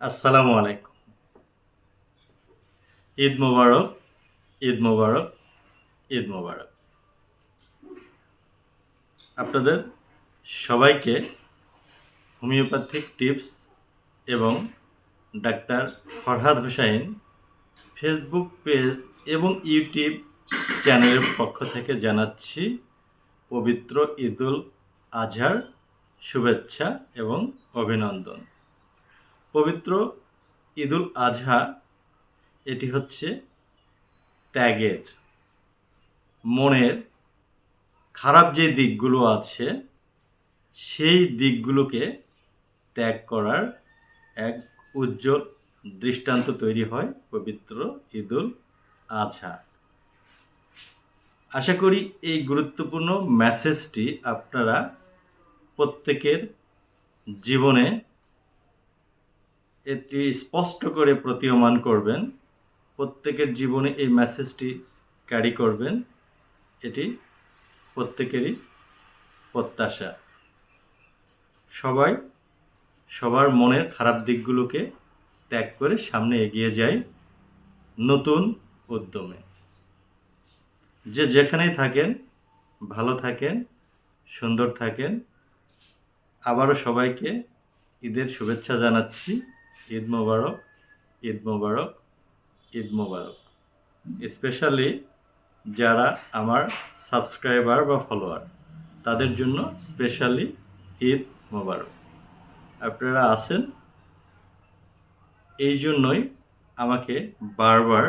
আসসালামু আলাইকুম। ঈদ মোবারক ঈদ মোবারক ঈদ মোবারক। আপনাদের সবাইকে হোমিওপ্যাথিক টিপস এবং doctor Farhad Hossain Facebook page এবং ইউটিউব চ্যানেলের পক্ষ থেকে জানাচ্ছি পবিত্র ঈদুল আজহার শুভেচ্ছা এবং অভিনন্দন। পবিত্র ঈদুল আজহা, এটি হচ্ছে ত্যাগের, মনের খারাপ যে দিকগুলো আছে, সেই দিকগুলোকে ত্যাগ করার এক উজ্জ্বল দৃষ্টান্ত তৈরি হয় পবিত্র ঈদুল আজহা। আশা করি এই গুরুত্বপূর্ণ মেসেজটি আপনারা প্রত্যেকের জীবনে এটি স্পষ্ট করে প্রতীয়মান করবেন। প্রত্যেকের জীবনে এই মেসেজটি ক্যারি করবেন। এটি প্রত্যেকেরই প্রত্যাশা। সবাই সবার মনের খারাপ দিকগুলোকে ত্যাগ করে সামনে এগিয়ে যায় নতুন উদ্যমে। যে যেখানেই থাকেন, ভালো থাকেন, সুন্দর থাকেন, আবারও সবাইকে ঈদের শুভেচ্ছা জানাচ্ছি। ঈদ মোবারক ঈদ মোবারক ঈদ মোবারক। স্পেশালি যারা আমার সাবস্ক্রাইবার বা ফলোয়ার তাদের জন্য স্পেশালি ঈদ মোবারক। আপনারা আছেন? এই জন্যই আমাকে বারবার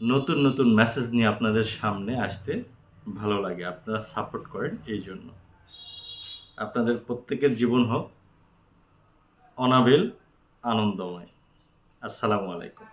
নতুন নতুন মেসেজ নিয়ে আপনাদের সামনে আসতে ভালো লাগে, আপনারা সাপোর্ট করেন এই জন্য। আপনাদের প্রত্যেকের জীবন হোক অনাবিল আনন্দময়। আসসালামু আলাইকুম।